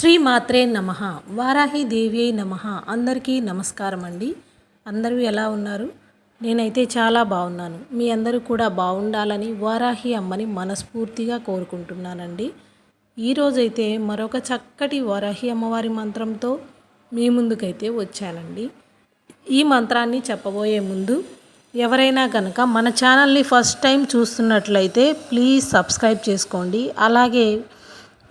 శ్రీ మాత్రే నమ. వారాహి దేవి నమ. అందరికీ నమస్కారం అండి. అందరూ ఎలా ఉన్నారు? నేనైతే చాలా బాగున్నాను. మీ అందరూ కూడా బాగుండాలని వారాహి అమ్మని మనస్ఫూర్తిగా కోరుకుంటున్నానండి. ఈరోజైతే మరొక చక్కటి వారాహి అమ్మవారి మంత్రంతో మీ ముందుకైతే వచ్చానండి. ఈ మంత్రాన్ని చెప్పబోయే ముందు ఎవరైనా కనుక మన ఛానల్ని ఫస్ట్ టైం చూస్తున్నట్లయితే ప్లీజ్ సబ్స్క్రైబ్ చేసుకోండి. అలాగే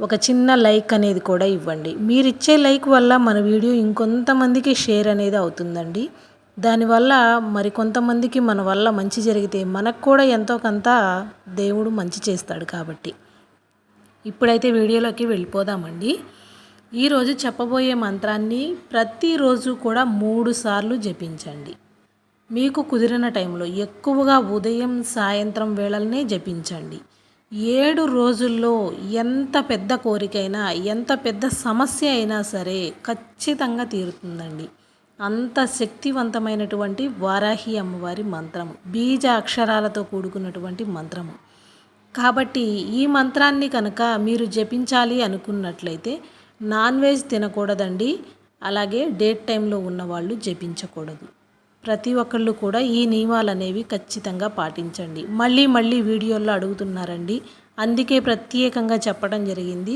ఒక చిన్న లైక్ అనేది కూడా ఇవ్వండి. మీరు ఇచ్చే లైక్ వల్ల మన వీడియో ఇంకొంతమందికి షేర్ అనేది అవుతుందండి. దానివల్ల మరి కొంతమందికి మన వల్ల మంచి జరిగితే మనకు కూడా ఎంతో కొంత దేవుడు మంచి చేస్తాడు కాబట్టి. ఇప్పుడైతే వీడియోలోకి వెళ్ళిపోదామండి. ఈరోజు చెప్పబోయే మంత్రాన్ని ప్రతిరోజు కూడా మూడు సార్లు జపించండి. మీకు కుదిరిన టైంలో ఎక్కువగా ఉదయం సాయంత్రం వేళలనే జపించండి. ఏడు రోజుల్లో ఎంత పెద్ద కోరికైనా ఎంత పెద్ద సమస్య అయినా సరే ఖచ్చితంగా తీరుతుందండి. అంత శక్తివంతమైనటువంటి వారాహి అమ్మవారి మంత్రము బీజ అక్షరాలతో కూడుకున్నటువంటి మంత్రము. కాబట్టి ఈ మంత్రాన్ని కనుక మీరు జపించాలి అనుకున్నట్లయితే నాన్ వెజ్ తినకూడదండి. అలాగే డేట్ టైంలో ఉన్నవాళ్ళు జపించకూడదు. ప్రతి ఒక్కళ్ళు కూడా ఈ నియమాలు అనేవి ఖచ్చితంగా పాటించండి. మళ్ళీ మళ్ళీ వీడియోల్లో అడుగుతున్నారండి. అందుకే ప్రత్యేకంగా చెప్పడం జరిగింది.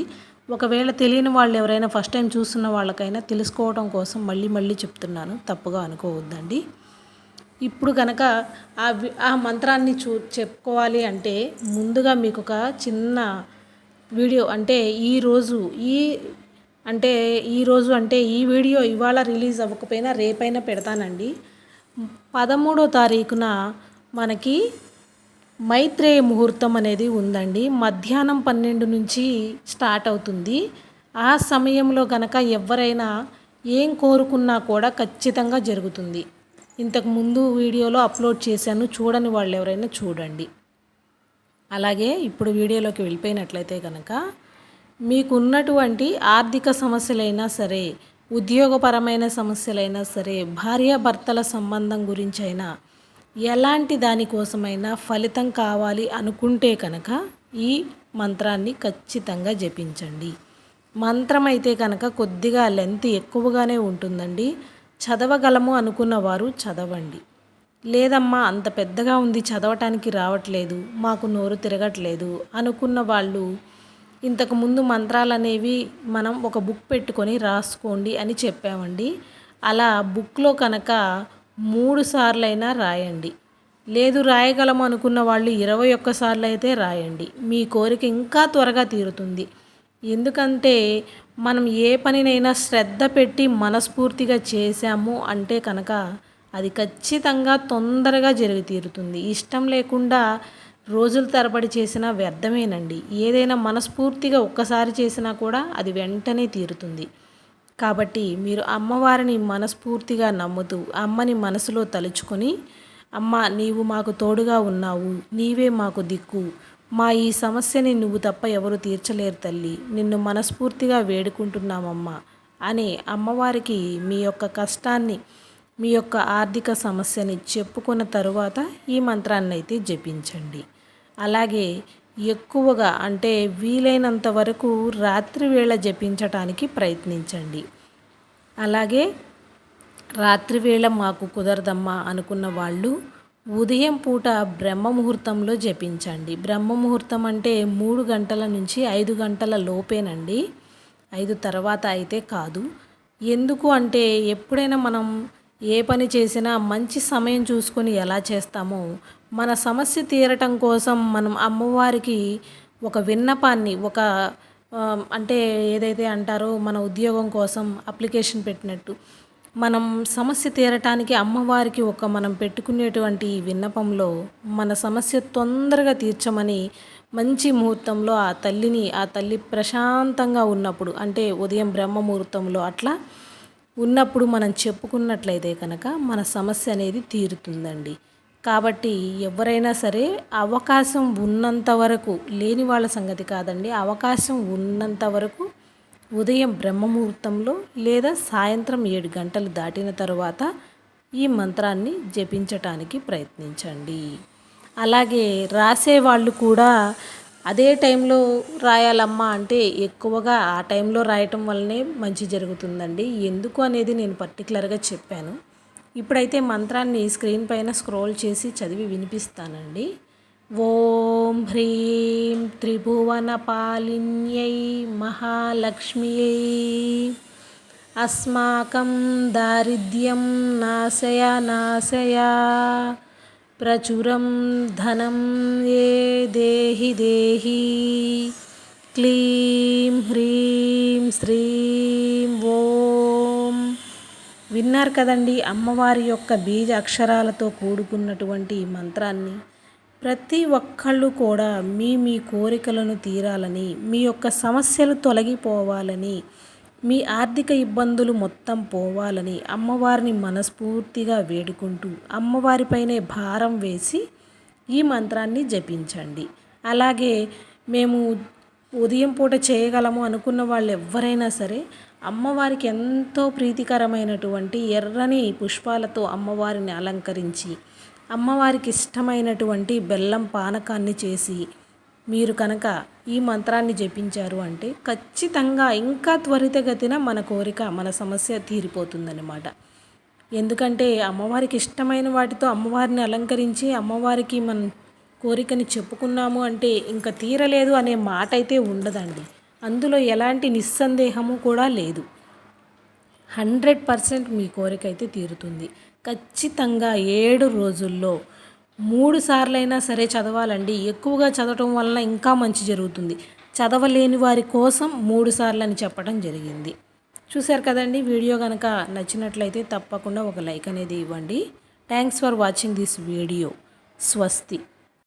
ఒకవేళ తెలియని వాళ్ళు ఎవరైనా ఫస్ట్ టైం చూస్తున్న వాళ్ళకైనా తెలుసుకోవడం కోసం మళ్ళీ మళ్ళీ చెప్తున్నాను. తప్పుగా అనుకోవద్దండి. ఇప్పుడు కనుక ఆ ఆ మంత్రాన్ని చూ చెప్పుకోవాలి అంటే ముందుగా మీకు ఒక చిన్న వీడియో అంటే ఈరోజు ఈ అంటే ఈరోజు అంటే ఈ వీడియో ఇవాళ రిలీజ్ అవ్వకపోయినా రేపైనా పెడతానండి. పదమూడో తారీఖున మనకి మైత్రేయ ముహూర్తం అనేది ఉందండి. మధ్యాహ్నం పన్నెండు నుంచి స్టార్ట్ అవుతుంది. ఆ సమయంలో కనుక ఎవరైనా ఏం కోరుకున్నా కూడా ఖచ్చితంగా జరుగుతుంది. ఇంతకు ముందు వీడియోలో అప్లోడ్ చేశాను. చూడని వాళ్ళు ఎవరైనా చూడండి. అలాగే ఇప్పుడు వీడియోలోకి వెళ్ళిపోయినట్లయితే కనుక మీకున్నటువంటి ఆర్థిక సమస్యలైనా సరే ఉద్యోగపరమైన సమస్యలైనా సరే భార్యాభర్తల సంబంధం గురించి అయినా ఎలాంటి దానికోసమైనా ఫలితం కావాలి అనుకుంటే కనుక ఈ మంత్రాన్ని ఖచ్చితంగా జపించండి. మంత్రం అయితే కనుక కొద్దిగా లెంత్ ఎక్కువగానే ఉంటుందండి. చదవగలము అనుకున్న వారు చదవండి. లేదమ్మా అంత పెద్దగా ఉంది చదవటానికి రావట్లేదు మాకు నోరు తిరగట్లేదు అనుకున్న వాళ్ళు ఇంతకుముందు మంత్రాలు అనేవి మనం ఒక బుక్ పెట్టుకొని రాసుకోండి అని చెప్పామండి. అలా బుక్లో కనుక మూడు సార్లైనా రాయండి. లేదు రాయగలం అనుకున్న వాళ్ళు ఇరవై ఒక్కసార్లు అయితే రాయండి. మీ కోరిక ఇంకా త్వరగా తీరుతుంది. ఎందుకంటే మనం ఏ పనినైనా శ్రద్ధ పెట్టి మనస్ఫూర్తిగా చేశాము అంటే కనుక అది ఖచ్చితంగా తొందరగా జరిగి తీరుతుంది. ఇష్టం లేకుండా రోజుల తరబడి చేసినా వ్యర్థమేనండి. ఏదైనా మనస్ఫూర్తిగా ఒక్కసారి చేసినా కూడా అది వెంటనే తీరుతుంది. కాబట్టి మీరు అమ్మవారిని మనస్ఫూర్తిగా నమ్ముతూ అమ్మని మనసులో తలుచుకొని అమ్మ నీవు మాకు తోడుగా ఉన్నావు నీవే మాకు దిక్కు. మా ఈ సమస్యని నువ్వు తప్ప ఎవరు తీర్చలేరు తల్లి. నిన్ను మనస్ఫూర్తిగా వేడుకుంటున్నామమ్మా అని అమ్మవారికి మీ యొక్క కష్టాన్ని మీ యొక్క ఆర్థిక సమస్యని చెప్పుకున్న తరువాత ఈ మంత్రాన్ని అయితే జపించండి. అలాగే ఎక్కువగా అంటే వీలైనంత వరకు రాత్రి వేళ జపించటానికి ప్రయత్నించండి. అలాగే రాత్రి వేళ మాకు కుదరదమ్మా అనుకున్న వాళ్ళు ఉదయం పూట బ్రహ్మ ముహూర్తంలో జపించండి. బ్రహ్మ ముహూర్తం అంటే మూడు గంటల నుంచి ఐదు గంటల లోపేనండి. ఐదు తర్వాత అయితే కాదు. ఎందుకు అంటే ఎప్పుడైనా మనం ఏ పని చేసినా మంచి సమయం చూసుకొని ఎలా చేస్తామో మన సమస్య తీరటం కోసం మనం అమ్మవారికి ఒక విన్నపాన్ని ఒక అంటే ఏదైతే అంటారో మన ఉద్యోగం కోసం అప్లికేషన్ పెట్టినట్టు. మనం సమస్య తీరటానికి అమ్మవారికి ఒక మనం పెట్టుకునేటువంటి విన్నపంలో మన సమస్య తొందరగా తీర్చమని మంచి ముహూర్తంలో ఆ తల్లిని ఆ తల్లి ప్రశాంతంగా ఉన్నప్పుడు అంటే ఉదయం బ్రహ్మ ముహూర్తంలో అట్లా ఉన్నప్పుడు మనం చెప్పుకున్నట్లయితే కనుక మన సమస్య అనేది తీరుతుందండి. కాబట్టి ఎవరైనా సరే అవకాశం ఉన్నంత వరకు లేని వాళ్ళ సంగతి కాదండి. అవకాశం ఉన్నంత వరకు ఉదయం బ్రహ్మముహూర్తంలో లేదా సాయంత్రం ఏడు గంటలు దాటిన తర్వాత ఈ మంత్రాన్ని జపించటానికి ప్రయత్నించండి. అలాగే రాసేవాళ్ళు కూడా అదే టైంలో రాయాలమ్మా అంటే ఎక్కువగా ఆ టైంలో రాయటం వల్లనే మంచి జరుగుతుందండి. ఎందుకు అనేది నేను పర్టికులర్గా చెప్పాను. ఇప్పుడైతే మంత్రాన్ని స్క్రీన్ పైన స్క్రోల్ చేసి చదివి వినిపిస్తానండి. ఓం హ్రీం త్రిభువన పాలిన్యై మహాలక్ష్మియై. అస్మాకం దారిద్ర్యం నాశయ నాశయ. ప్రచురం ధనం ఏ దేహి దేహి. క్లీం హ్రీం శ్రీం విన్నారు కదండి అమ్మవారి యొక్క బీజ అక్షరాలతో కూడుకున్నటువంటి ఈ మంత్రాన్ని. ప్రతి ఒక్కళ్ళు కూడా మీ మీ కోరికలను తీరాలని మీ యొక్క సమస్యలు తొలగిపోవాలని మీ ఆర్థిక ఇబ్బందులు మొత్తం పోవాలని అమ్మవారిని మనస్ఫూర్తిగా వేడుకుంటూ అమ్మవారిపైనే భారం వేసి ఈ మంత్రాన్ని జపించండి. అలాగే మేము ఉదయం పూట చేయగలము అనుకున్న వాళ్ళు ఎవరైనా సరే అమ్మవారికి ఎంతో ప్రీతికరమైనటువంటి ఎర్రని పుష్పాలతో అమ్మవారిని అలంకరించి అమ్మవారికి ఇష్టమైనటువంటి బెల్లం పానకాన్ని చేసి మీరు కనుక ఈ మంత్రాన్ని జపించారు అంటే ఖచ్చితంగా ఇంకా త్వరితగతిన మన కోరిక మన సమస్య తీరిపోతుందన్నమాట. ఎందుకంటే అమ్మవారికి ఇష్టమైన వాటితో అమ్మవారిని అలంకరించి అమ్మవారికి మనం కోరికని చెప్పుకున్నాము అంటే ఇంకా తీరలేదు అనే మాట అయితే ఉండదండి. అందులో ఎలాంటి నిస్సందేహము కూడా లేదు. హండ్రెడ్ పర్సెంట్ మీ కోరిక అయితే తీరుతుంది. ఖచ్చితంగా ఏడు రోజుల్లో మూడు సార్లైనా సరే చదవాలండి. ఎక్కువగా చదవటం వలన ఇంకా మంచి జరుగుతుంది. చదవలేని వారి కోసం మూడు సార్లు అని చెప్పడం జరిగింది. చూశారు కదండి వీడియో కనుక నచ్చినట్లయితే తప్పకుండా ఒక లైక్ అనేది ఇవ్వండి. Thanks for watching this video స్వస్తి.